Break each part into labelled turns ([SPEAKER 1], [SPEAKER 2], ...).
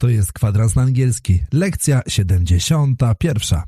[SPEAKER 1] To jest kwadrans na angielski, lekcja 71.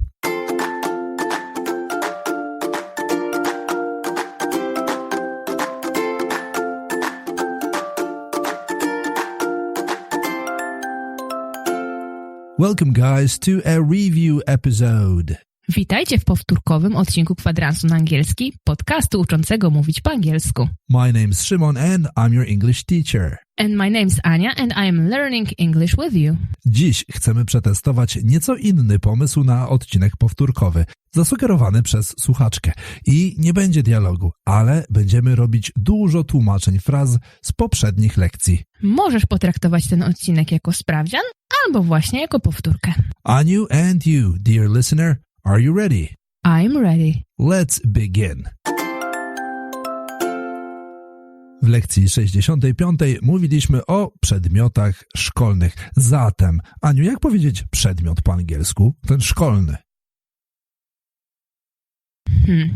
[SPEAKER 1] Welcome, guys, to a review episode.
[SPEAKER 2] Witajcie w powtórkowym odcinku kwadransu na angielski, podcastu uczącego mówić po angielsku.
[SPEAKER 1] My name's Shimon and I'm your English teacher.
[SPEAKER 2] And my name's Ania and I am learning English with you.
[SPEAKER 1] Dziś chcemy przetestować nieco inny pomysł na odcinek powtórkowy, zasugerowany przez słuchaczkę. I nie będzie dialogu, ale będziemy robić dużo tłumaczeń fraz z poprzednich lekcji.
[SPEAKER 2] Możesz potraktować ten odcinek jako sprawdzian albo właśnie jako powtórkę.
[SPEAKER 1] Anu and you, dear listener, are you ready?
[SPEAKER 2] I'm ready.
[SPEAKER 1] Let's begin. W lekcji 65 mówiliśmy o przedmiotach szkolnych. Zatem, Aniu, jak powiedzieć przedmiot po angielsku? Ten szkolny.
[SPEAKER 2] Hmm.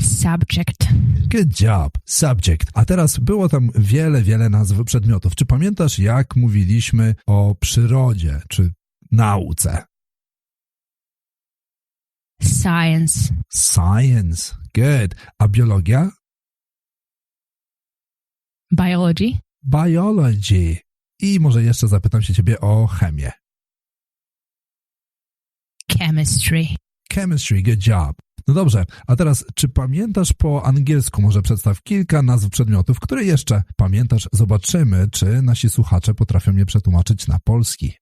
[SPEAKER 2] Subject.
[SPEAKER 1] Good job. Subject. A teraz było tam wiele, wiele nazw przedmiotów. Czy pamiętasz, jak mówiliśmy o przyrodzie czy nauce?
[SPEAKER 2] Science.
[SPEAKER 1] Science. Good. A biologia?
[SPEAKER 2] Biology.
[SPEAKER 1] Biology. I może jeszcze zapytam się ciebie o chemię.
[SPEAKER 2] Chemistry.
[SPEAKER 1] Chemistry. Good job. No dobrze, a teraz, czy pamiętasz po angielsku? Może przedstaw kilka nazw przedmiotów, które jeszcze pamiętasz. Zobaczymy, czy nasi słuchacze potrafią je przetłumaczyć na polski.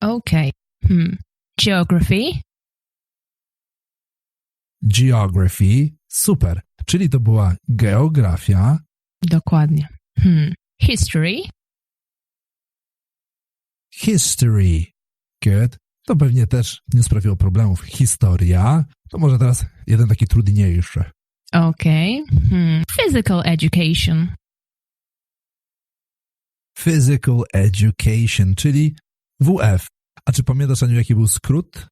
[SPEAKER 2] Okay. Hmm. Geography.
[SPEAKER 1] Geography. Super. Czyli to była geografia,
[SPEAKER 2] Dokładnie. Hmm. History.
[SPEAKER 1] history. Good. To pewnie też nie sprawiło problemów. Historia. To może teraz jeden taki trudniejszy.
[SPEAKER 2] Okay. Hmm. Physical education.
[SPEAKER 1] Physical education, czyli WF. A czy pamiętasz, Aniu, jaki był skrót?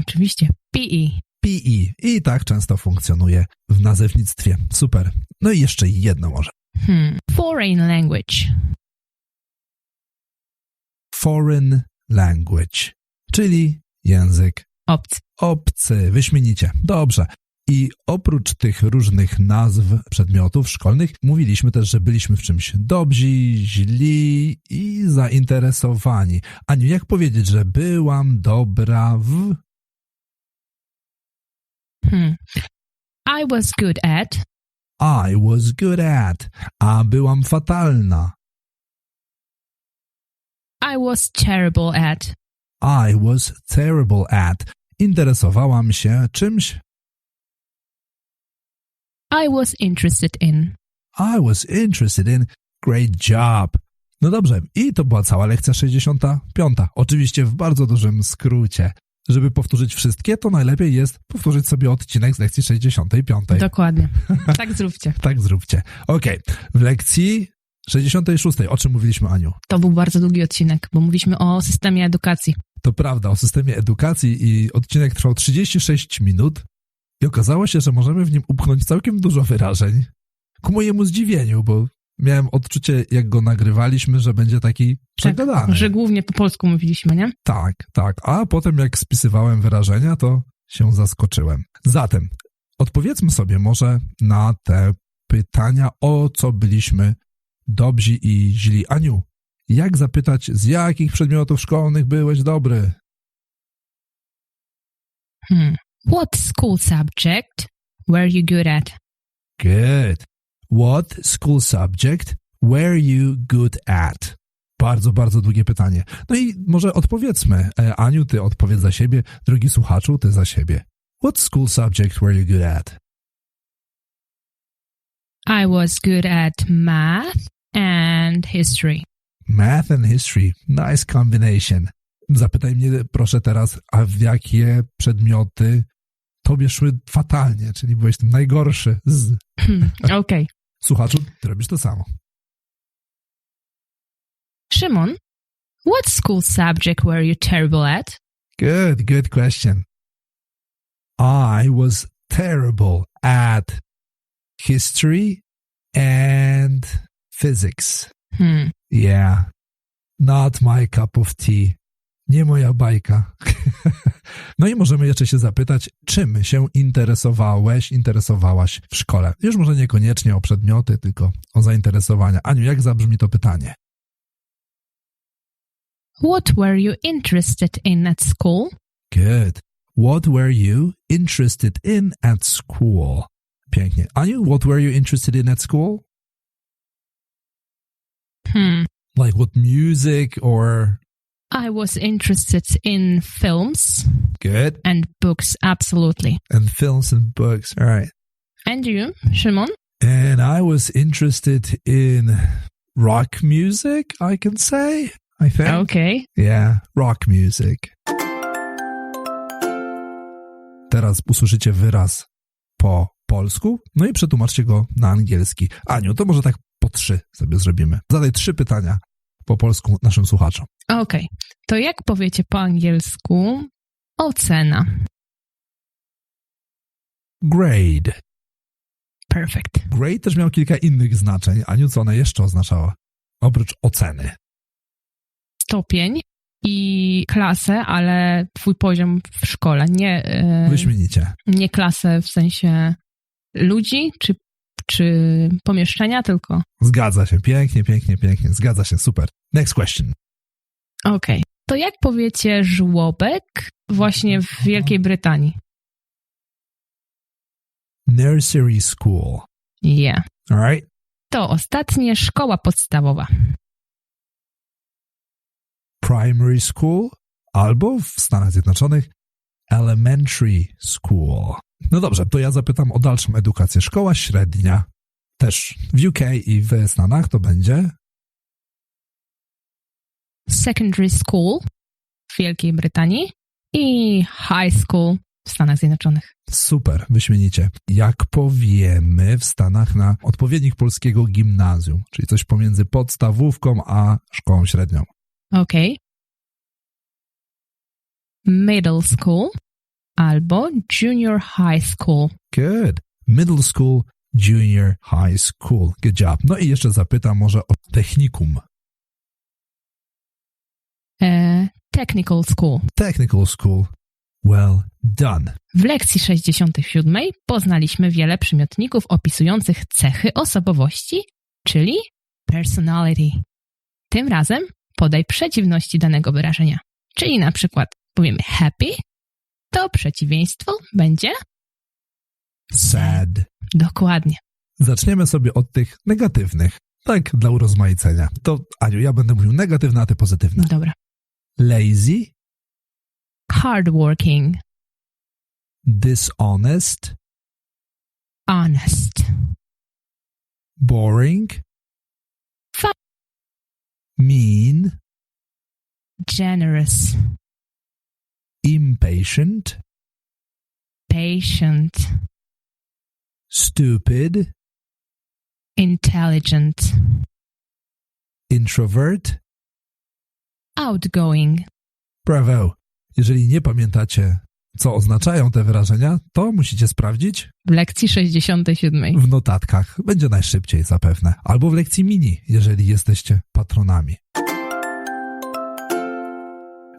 [SPEAKER 2] Oczywiście. PE.
[SPEAKER 1] PE. I tak często funkcjonuje w nazewnictwie. Super. No i jeszcze jedno może.
[SPEAKER 2] Hmm. Foreign language.
[SPEAKER 1] Foreign language, czyli język
[SPEAKER 2] Obcy.
[SPEAKER 1] obcy. Wyśmienicie. Dobrze. I oprócz tych różnych nazw przedmiotów szkolnych, mówiliśmy też, że byliśmy w czymś dobrzy, źli i zainteresowani. Aniu, jak powiedzieć, że byłam dobra w...
[SPEAKER 2] Hmm. I was good at.
[SPEAKER 1] I was good at, a byłam fatalna.
[SPEAKER 2] I was terrible at.
[SPEAKER 1] I was terrible at. Interesowałam się czymś.
[SPEAKER 2] I was interested in.
[SPEAKER 1] I was interested in. Great job. No dobrze, i to była cała lekcja 65. Oczywiście w bardzo dużym skrócie. Żeby powtórzyć wszystkie, to najlepiej jest powtórzyć sobie odcinek z lekcji 65.
[SPEAKER 2] Dokładnie. Tak zróbcie.
[SPEAKER 1] Tak zróbcie. Okej, w lekcji 66. O czym mówiliśmy, Aniu?
[SPEAKER 2] To był bardzo długi odcinek, bo mówiliśmy o systemie edukacji.
[SPEAKER 1] To prawda, o systemie edukacji i odcinek trwał 36 minut i okazało się, że możemy w nim upchnąć całkiem dużo wyrażeń. Ku mojemu zdziwieniu, bo miałem odczucie, jak go nagrywaliśmy, że będzie taki przegadany.
[SPEAKER 2] Tak, że głównie po polsku mówiliśmy, nie?
[SPEAKER 1] Tak, tak. A potem jak spisywałem wyrażenia, to się zaskoczyłem. Zatem odpowiedzmy sobie może na te pytania, o co byliśmy dobrzy i źli. Aniu, jak zapytać, z jakich przedmiotów szkolnych byłeś dobry?
[SPEAKER 2] Hmm. What school subject were you good at?
[SPEAKER 1] Good. What school subject were you good at? Bardzo, bardzo długie pytanie. No i może odpowiedzmy. E, Aniu, ty odpowiedz za siebie. Drogi słuchaczu, ty za siebie. What school subject were you good at?
[SPEAKER 2] I was good at math and history.
[SPEAKER 1] Math and history. Nice combination. Zapytaj mnie proszę teraz, a w jakie przedmioty tobie szły fatalnie, czyli byłeś tym najgorszy z...
[SPEAKER 2] Hmm, Okay.
[SPEAKER 1] Słuchaczu, ty robisz to samo.
[SPEAKER 2] Szymon, what school subject were you terrible at?
[SPEAKER 1] Good, good question. I was terrible at history and physics.
[SPEAKER 2] Hmm.
[SPEAKER 1] Yeah. Not my cup of tea. Nie moja bajka. no i możemy jeszcze się zapytać, czym się interesowałeś, interesowałaś w szkole. Już może niekoniecznie o przedmioty, tylko o zainteresowania. Aniu, jak zabrzmi to pytanie?
[SPEAKER 2] What were you interested in at school?
[SPEAKER 1] Good. What were you interested in at school? Pięknie. Aniu, what were you interested in at school?
[SPEAKER 2] Hmm.
[SPEAKER 1] Like what music or
[SPEAKER 2] I was interested in films
[SPEAKER 1] good
[SPEAKER 2] and books, absolutely.
[SPEAKER 1] and films and books. All right.
[SPEAKER 2] And you, Shimon?
[SPEAKER 1] And I was interested in rock music, I can say. I think.
[SPEAKER 2] Okay.
[SPEAKER 1] Yeah, rock music. Teraz usłyszycie wyraz po polsku, no i przetłumaczcie go na angielski. Aniu, to może tak po trzy sobie zrobimy. Zadaj trzy pytania po polsku naszym słuchaczom.
[SPEAKER 2] Okej. To jak powiecie po angielsku ocena?
[SPEAKER 1] Grade.
[SPEAKER 2] Perfect.
[SPEAKER 1] Grade też miał kilka innych znaczeń. Aniu, co ona jeszcze oznaczała? Oprócz oceny.
[SPEAKER 2] Stopień i klasę, ale twój poziom w szkole, nie, e,
[SPEAKER 1] Wyśmienicie.
[SPEAKER 2] nie klasę w sensie ludzi czy, czy pomieszczenia, tylko
[SPEAKER 1] Zgadza się. Pięknie, pięknie, pięknie. Zgadza się. Super. Next question.
[SPEAKER 2] okej. To jak powiecie żłobek właśnie w Wielkiej Brytanii?
[SPEAKER 1] Nursery school.
[SPEAKER 2] Yeah.
[SPEAKER 1] All right?
[SPEAKER 2] To ostatnie szkoła podstawowa.
[SPEAKER 1] primary school albo w Stanach Zjednoczonych elementary school. No dobrze, to ja zapytam o dalszą edukację. Szkoła średnia też w UK i w Stanach to będzie
[SPEAKER 2] Secondary school w Wielkiej Brytanii i high school w Stanach Zjednoczonych.
[SPEAKER 1] super, wyśmienicie. Jak powiemy w Stanach na odpowiednik polskiego gimnazjum, czyli coś pomiędzy podstawówką a szkołą średnią.
[SPEAKER 2] Okej. Middle school albo junior high school.
[SPEAKER 1] Good. Middle school, junior high school. Good job. No i jeszcze zapytam może o technikum.
[SPEAKER 2] E, technical school.
[SPEAKER 1] Technical school. Well done.
[SPEAKER 2] W lekcji 67 poznaliśmy wiele przymiotników opisujących cechy osobowości, czyli personality. Tym razem podaj przeciwności danego wyrażenia. Czyli na przykład powiemy happy, to przeciwieństwo będzie
[SPEAKER 1] Sad.
[SPEAKER 2] dokładnie.
[SPEAKER 1] Zaczniemy sobie od tych negatywnych. Tak, dla urozmaicenia. To, Aniu, ja będę mówił negatywne, a ty pozytywne.
[SPEAKER 2] Dobra.
[SPEAKER 1] Lazy,
[SPEAKER 2] Hardworking,
[SPEAKER 1] dishonest,
[SPEAKER 2] honest,
[SPEAKER 1] boring,
[SPEAKER 2] Fa-
[SPEAKER 1] mean,
[SPEAKER 2] generous,
[SPEAKER 1] impatient,
[SPEAKER 2] patient,
[SPEAKER 1] stupid,
[SPEAKER 2] intelligent,
[SPEAKER 1] introvert.
[SPEAKER 2] outgoing.
[SPEAKER 1] Bravo. Jeżeli nie pamiętacie, co oznaczają te wyrażenia, to musicie sprawdzić
[SPEAKER 2] W lekcji 67.
[SPEAKER 1] w notatkach. Będzie najszybciej zapewne. Albo w lekcji mini, jeżeli jesteście patronami.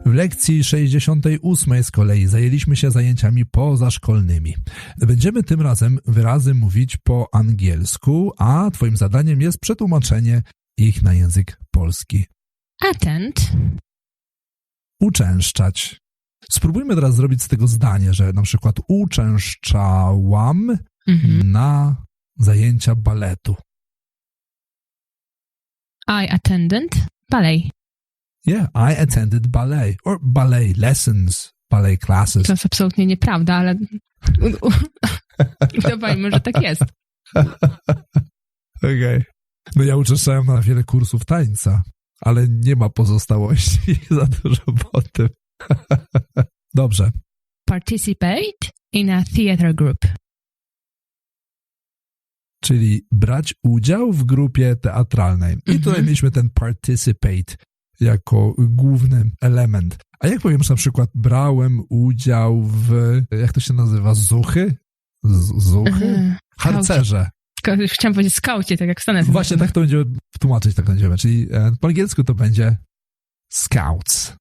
[SPEAKER 1] W lekcji 68 z kolei zajęliśmy się zajęciami pozaszkolnymi. Będziemy tym razem wyrazy mówić po angielsku, a twoim zadaniem jest przetłumaczenie ich na język polski.
[SPEAKER 2] Attend,
[SPEAKER 1] Uczęszczać. Spróbujmy teraz zrobić z tego zdanie, że na przykład uczęszczałam
[SPEAKER 2] mhm.
[SPEAKER 1] na zajęcia baletu.
[SPEAKER 2] I attended ballet.
[SPEAKER 1] Yeah, I attended ballet or ballet lessons, ballet classes.
[SPEAKER 2] To jest absolutnie nieprawda, ale udawajmy, że tak jest.
[SPEAKER 1] Okej. No ja uczęszczałem na wiele kursów tańca, ale nie ma pozostałości za dużo po tym. Dobrze.
[SPEAKER 2] Participate in a theater group.
[SPEAKER 1] Czyli brać udział w grupie teatralnej. I tutaj mieliśmy ten participate jako główny element. A jak powiem, że na przykład brałem udział w, jak to się nazywa, zuchy? Z, zuchy?
[SPEAKER 2] Mhm.
[SPEAKER 1] Harcerze.
[SPEAKER 2] Chciałam powiedzieć skaucie, tak jak w Stanach
[SPEAKER 1] Właśnie tak to będziemy tłumaczyć, tak będziemy. Czyli e, po angielsku to będzie Scouts.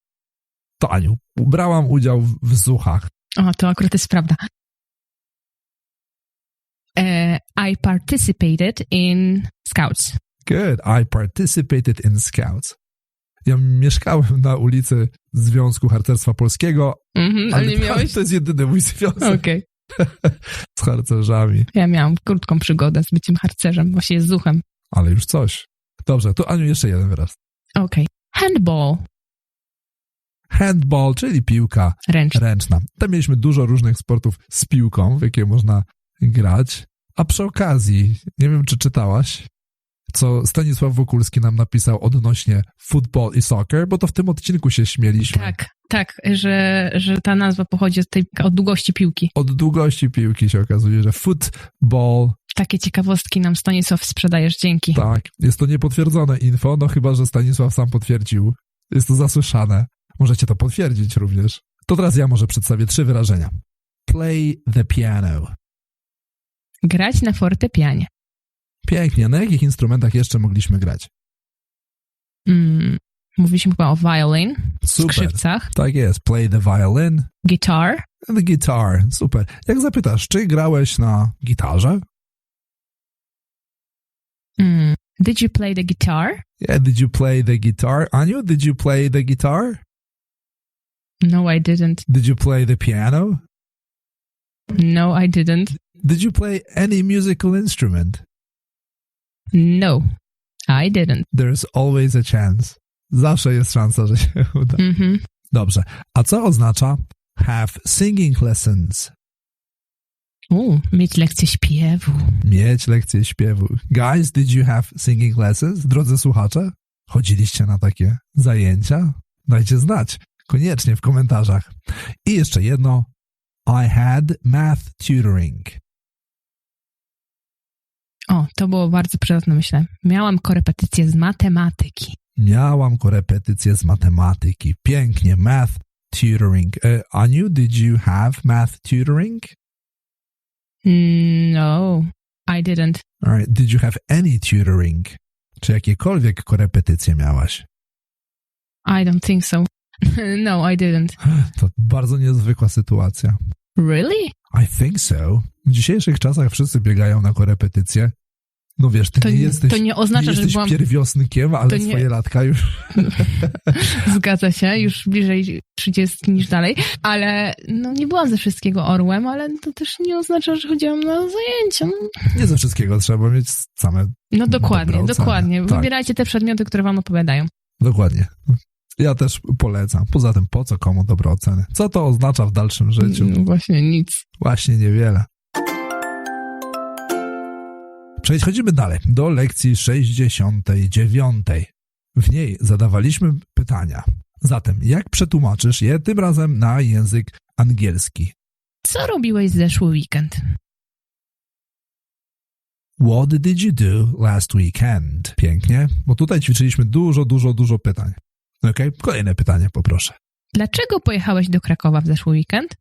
[SPEAKER 1] To Aniu, brałam udział w zuchach.
[SPEAKER 2] O, to akurat jest prawda. Uh, I participated in Scouts.
[SPEAKER 1] Good. I participated in Scouts. Ja mieszkałem na ulicy Związku Harcerstwa Polskiego,
[SPEAKER 2] Mhm, ale nie miałeś?
[SPEAKER 1] to jest jedyny mój związek
[SPEAKER 2] Okej.
[SPEAKER 1] z harcerzami.
[SPEAKER 2] Ja miałam krótką przygodę z byciem harcerzem, właśnie z zuchem.
[SPEAKER 1] Ale już coś. Dobrze, to Aniu jeszcze jeden wyraz.
[SPEAKER 2] Okej. Handball.
[SPEAKER 1] Handball, czyli piłka
[SPEAKER 2] Ręczny.
[SPEAKER 1] ręczna. Tam mieliśmy dużo różnych sportów z piłką, w jakie można grać. A przy okazji, nie wiem czy czytałaś, co Stanisław Wokulski nam napisał odnośnie football i soccer, bo to w tym odcinku się śmieliśmy.
[SPEAKER 2] Tak, tak, że, że ta nazwa pochodzi od tej od długości piłki.
[SPEAKER 1] Od długości piłki się okazuje, że football,
[SPEAKER 2] Takie ciekawostki nam Stanisław sprzedajesz, dzięki.
[SPEAKER 1] tak, jest to niepotwierdzone info, no chyba, że Stanisław sam potwierdził. Jest to zasłyszane. Możecie to potwierdzić również. To teraz ja może przedstawię trzy wyrażenia. Play the piano.
[SPEAKER 2] Grać na fortepianie.
[SPEAKER 1] Pięknie. Na jakich instrumentach jeszcze mogliśmy grać?
[SPEAKER 2] Mm, mówiliśmy chyba o violin,
[SPEAKER 1] Super.
[SPEAKER 2] skrzypcach,
[SPEAKER 1] Tak jest. Play the violin,
[SPEAKER 2] guitar.
[SPEAKER 1] the guitar. Super. Jak zapytasz, czy grałeś na gitarze?
[SPEAKER 2] Mm, did you play the guitar?
[SPEAKER 1] Yeah, did you play the guitar? Aniu, did you play the guitar?
[SPEAKER 2] No, I didn't.
[SPEAKER 1] Did you play the piano?
[SPEAKER 2] No, I didn't.
[SPEAKER 1] Did you play any musical instrument?
[SPEAKER 2] No, I didn't.
[SPEAKER 1] There's always a chance. Zawsze jest szansa, że się uda.
[SPEAKER 2] Mhm.
[SPEAKER 1] Dobrze. A co oznacza have singing lessons?
[SPEAKER 2] U, mieć lekcję śpiewu.
[SPEAKER 1] Mieć lekcję śpiewu. Guys, did you have singing lessons? Drodzy słuchacze, chodziliście na takie zajęcia? Dajcie znać. Koniecznie w komentarzach. I jeszcze jedno. I had math tutoring.
[SPEAKER 2] O, to było bardzo przydatne, myślę. Miałam korepetycję z matematyki.
[SPEAKER 1] Miałam korepetycję z matematyki. Pięknie. Math tutoring. E, Aniu, did you have math tutoring?
[SPEAKER 2] No, I didn't.
[SPEAKER 1] Alright. Did you have any tutoring? Czy jakiekolwiek korepetycje miałaś?
[SPEAKER 2] I don't think so. no, I didn't.
[SPEAKER 1] To bardzo niezwykła sytuacja.
[SPEAKER 2] Really?
[SPEAKER 1] I think so. W dzisiejszych czasach wszyscy biegają na korepetycje. No wiesz, ty
[SPEAKER 2] To,
[SPEAKER 1] nie jesteś,
[SPEAKER 2] to nie oznacza,
[SPEAKER 1] nie
[SPEAKER 2] że
[SPEAKER 1] jesteś
[SPEAKER 2] byłam...
[SPEAKER 1] pierwiosnkiem, ale
[SPEAKER 2] nie-
[SPEAKER 1] swoje latka już...
[SPEAKER 2] Zgadza się, już bliżej 30 niż dalej, ale no nie byłam ze wszystkiego orłem, ale to też nie oznacza, że chodziłam na zajęcia. No,
[SPEAKER 1] Nie ze wszystkiego trzeba mieć same...
[SPEAKER 2] no dokładnie, dokładnie.
[SPEAKER 1] Tak.
[SPEAKER 2] Wybierajcie te przedmioty, które wam odpowiadają.
[SPEAKER 1] Dokładnie. Ja też polecam. Poza tym, po co komu dobre oceny? Co to oznacza w dalszym życiu?
[SPEAKER 2] No właśnie, nic.
[SPEAKER 1] Właśnie niewiele. Przechodzimy dalej do lekcji 69. W niej zadawaliśmy pytania. Zatem, jak przetłumaczysz je tym razem na język angielski?
[SPEAKER 2] Co robiłeś zeszły weekend?
[SPEAKER 1] What did you do last weekend? Pięknie, bo tutaj ćwiczyliśmy dużo, dużo, dużo pytań. Ok, kolejne pytanie poproszę.
[SPEAKER 2] Dlaczego pojechałeś do Krakowa w zeszły weekend?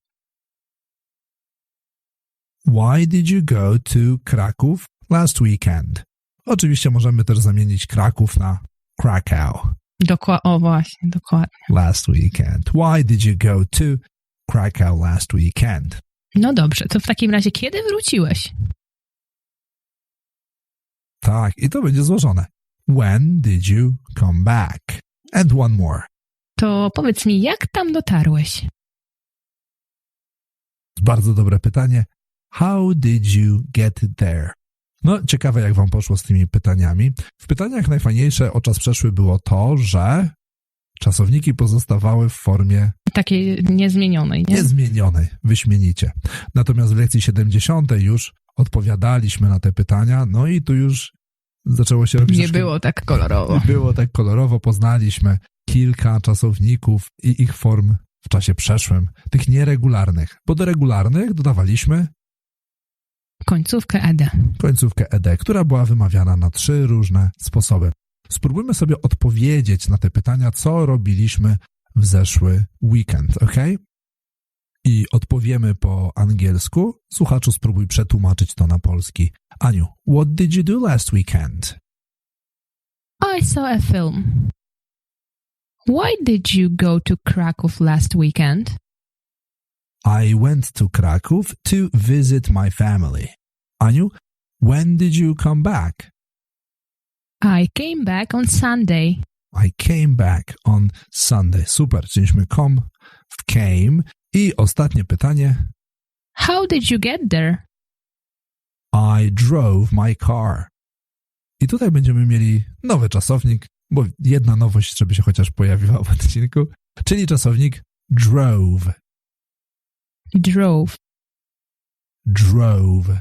[SPEAKER 1] Why did you go to Kraków last weekend? Oczywiście możemy też zamienić Kraków na Krakow
[SPEAKER 2] Dokła- o właśnie, dokładnie.
[SPEAKER 1] last weekend. Why did you go to Krakow last weekend?
[SPEAKER 2] No dobrze, to w takim razie kiedy wróciłeś?
[SPEAKER 1] Tak, i to będzie złożone. When did you come back? And one more.
[SPEAKER 2] To powiedz mi, jak tam dotarłeś?
[SPEAKER 1] Bardzo dobre pytanie. How did you get there? No, ciekawe jak wam poszło z tymi pytaniami. W pytaniach najfajniejsze o czas przeszły było to, że czasowniki pozostawały w formie
[SPEAKER 2] Takiej niezmienionej, nie?
[SPEAKER 1] niezmienionej, wyśmienicie. Natomiast w lekcji 70 już odpowiadaliśmy na te pytania, no i tu już zaczęło się robić...
[SPEAKER 2] Nie
[SPEAKER 1] troszkę-
[SPEAKER 2] było tak kolorowo.
[SPEAKER 1] Nie było tak kolorowo, poznaliśmy kilka czasowników i ich form w czasie przeszłym, tych nieregularnych, bo do regularnych dodawaliśmy
[SPEAKER 2] Końcówkę ED.
[SPEAKER 1] końcówkę ed, która była wymawiana na trzy różne sposoby. Spróbujmy sobie odpowiedzieć na te pytania, co robiliśmy w zeszły weekend, ok? I odpowiemy po angielsku. Słuchaczu, spróbuj przetłumaczyć to na polski. Aniu, what did you do last weekend?
[SPEAKER 2] I saw a film. Why did you go to Kraków last weekend?
[SPEAKER 1] I went to Kraków to visit my family. Aniu, when did you come back?
[SPEAKER 2] I came back on Sunday.
[SPEAKER 1] I came back on Sunday. Super, chcieliśmy come w came. I ostatnie pytanie.
[SPEAKER 2] How did you get there?
[SPEAKER 1] I drove my car. I tutaj będziemy mieli nowy czasownik, bo jedna nowość, żeby się chociaż pojawiła w odcinku, czyli czasownik drove.
[SPEAKER 2] Drove.
[SPEAKER 1] Drove.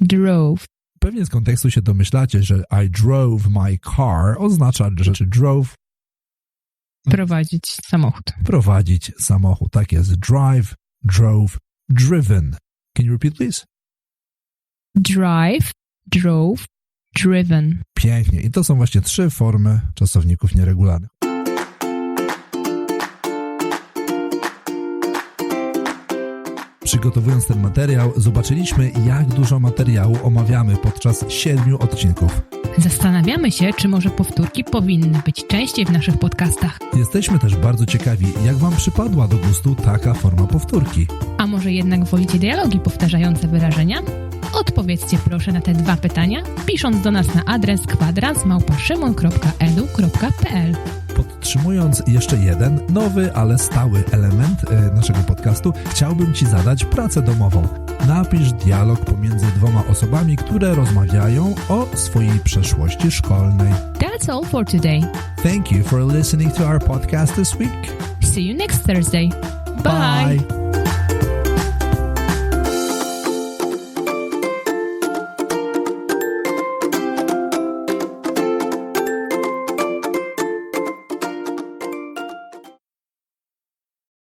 [SPEAKER 2] Drove.
[SPEAKER 1] Pewnie z kontekstu się domyślacie, że I drove my car oznacza, że drove
[SPEAKER 2] Prowadzić samochód.
[SPEAKER 1] prowadzić samochód. Tak jest. Drive, drove, driven. Can you repeat, please?
[SPEAKER 2] Drive, drove, driven.
[SPEAKER 1] Pięknie. I to są właśnie trzy formy czasowników nieregularnych. Przygotowując ten materiał, zobaczyliśmy, jak dużo materiału omawiamy podczas siedmiu odcinków.
[SPEAKER 2] Zastanawiamy się, czy może powtórki powinny być częściej w naszych podcastach.
[SPEAKER 1] Jesteśmy też bardzo ciekawi, jak Wam przypadła do gustu taka forma powtórki.
[SPEAKER 2] A może jednak wolicie dialogi powtarzające wyrażenia? Odpowiedzcie proszę na te dwa pytania, pisząc do nas na adres kwadrans.szymon.edu.pl
[SPEAKER 1] Podtrzymując jeszcze jeden nowy, ale stały element e, naszego podcastu, chciałbym Ci zadać pracę domową. Napisz dialog pomiędzy dwoma osobami, które rozmawiają o swojej przeszłości szkolnej.
[SPEAKER 2] That's all for today.
[SPEAKER 1] Thank you for listening to our podcast this week.
[SPEAKER 2] See you next Thursday. Bye.
[SPEAKER 1] Bye.